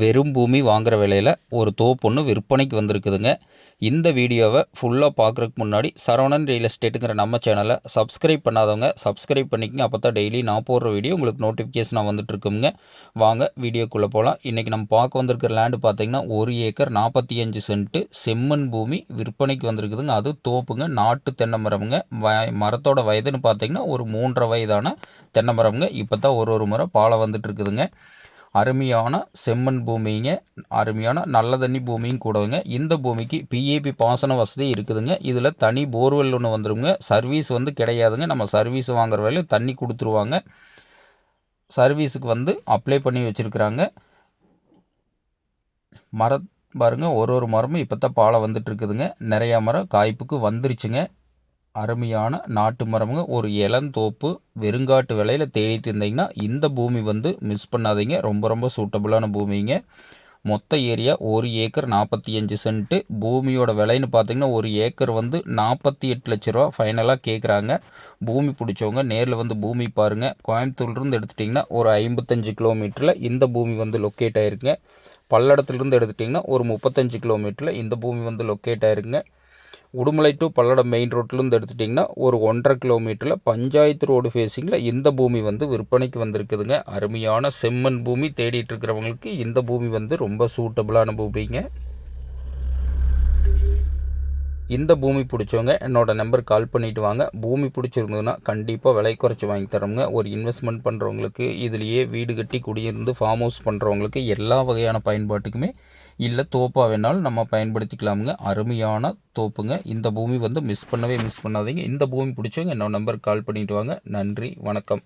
வெறும் பூமி வாங்குகிற விலையில் ஒரு தோப்பு ஒன்று விற்பனைக்கு வந்திருக்குதுங்க. இந்த வீடியோவை ஃபுல்லாக பார்க்குறதுக்கு முன்னாடி சரவணன் ரியல் எஸ்டேட்டுங்கிற நம்ம சேனலை சப்ஸ்கிரைப் பண்ணாதவங்க சப்ஸ்கிரைப் பண்ணிக்கங்க. அப்போ தான் டெய்லி நான் போடுற வீடியோ உங்களுக்கு நோட்டிஃபிகேஷனாக வந்துட்டுருக்குங்க வாங்க வீடியோக்குள்ளே போகலாம் இன்றைக்கி நம்ம பார்க்க வந்திருக்கிற லேண்டு பார்த்திங்கன்னா ஒரு ஏக்கர் நாற்பத்தி அஞ்சு சென்ட்டு செம்மண் பூமி விற்பனைக்கு வந்திருக்குதுங்க. அது தோப்புங்க நாட்டு தென்னை மரமுங்க வ மரத்தோட வயதுன்னு பார்த்தீங்கன்னா ஒரு மூன்றரை வயதான தென்னை மரமுங்க இப்போ தான் ஒரு ஒரு முறை பாலை வந்துட்டுருக்குதுங்க அருமையான செம்மண் பூமிங்க. அருமையான நல்ல தண்ணி பூமியும் கூடவுங்க. இந்த பூமிக்கு பிஏபி பாசன வசதி இருக்குதுங்க. இதில் தனி போர்வெல் ஒன்று வந்துருங்க. சர்வீஸ் வந்து கிடையாதுங்க. நம்ம சர்வீஸ் வாங்குற வேலையில் தண்ணி கொடுத்துருவாங்க. சர்வீஸுக்கு வந்து அப்ளை பண்ணி வச்சுருக்குறாங்க. மர பாருங்க. ஒரு ஒரு மரமும் இப்போ தான் பாலை வந்துட்டு இருக்குதுங்க. நிறையா மரம் காய்ப்புக்கு வந்துருச்சுங்க. அருமையான நாட்டு மரமுங்க. ஒரு இளந்தோப்பு வெறுங்காட்டு விலையில் தேடிட்டு இருந்தீங்கன்னா இந்த பூமி வந்து மிஸ் பண்ணாதீங்க. ரொம்ப ரொம்ப சூட்டபுளான பூமிங்க. மொத்த ஏரியா ஒரு ஏக்கர் நாற்பத்தி அஞ்சு சென்ட்டு. பூமியோட விலைன்னு பார்த்தீங்கன்னா ஒரு ஏக்கர் வந்து நாற்பத்தி எட்டு லட்ச ரூபா ஃபைனலாக கேட்குறாங்க பூமி பிடிச்சவங்க நேரில் வந்து பூமி பாருங்கள் கோயம்புத்தூர்லேருந்து எடுத்துட்டிங்கன்னா ஒரு ஐம்பத்தஞ்சு கிலோமீட்டரில் இந்த பூமி வந்து லொக்கேட் ஆயிருக்குங்க. பல்லடத்துலேருந்து எடுத்துட்டிங்கன்னா ஒரு முப்பத்தஞ்சு கிலோமீட்டரில் இந்த பூமி வந்து லொக்கேட் ஆயிருக்குங்க. உடுமலை டு பல்லடம் மெயின் ரோட்லேருந்து எடுத்துட்டிங்கன்னா ஒரு ஒன்றரை கிலோமீட்டரில் பஞ்சாயத்து ரோடு ஃபேஸிங்கில் இந்த பூமி வந்து விற்பனைக்கு வந்திருக்குதுங்க. அருமையான செம்மண் பூமி தேடிட்டு இருக்கிறவங்களுக்கு இந்த பூமி வந்து ரொம்ப சூட்டபுளான பூமிங்க இந்த பூமி பிடிச்சவங்க என்னோடய நம்பர் கால் பண்ணிவிட்டு வாங்க. பூமி பிடிச்சிருந்ததுன்னா கண்டிப்பாக விலை குறைச்சி வாங்கி தரோங்க ஒரு இன்வெஸ்ட்மெண்ட் பண்ணுறவங்களுக்கு இதுலேயே வீடு கட்டி குடியிருந்து ஃபார்ம் ஹவுஸ் பண்ணுறவங்களுக்கு எல்லா வகையான பயன்பாட்டுக்குமே இல்லை தோப்பாக வேணாலும் நம்ம பயன்படுத்திக்கலாமுங்க. அருமையான தோப்புங்க. இந்த பூமி வந்து மிஸ் பண்ணவே மிஸ் பண்ணாதீங்க. இந்த பூமி பிடிச்சவங்க என்னோட நம்பர் கால் பண்ணிவிட்டு வாங்க. நன்றி வணக்கம்.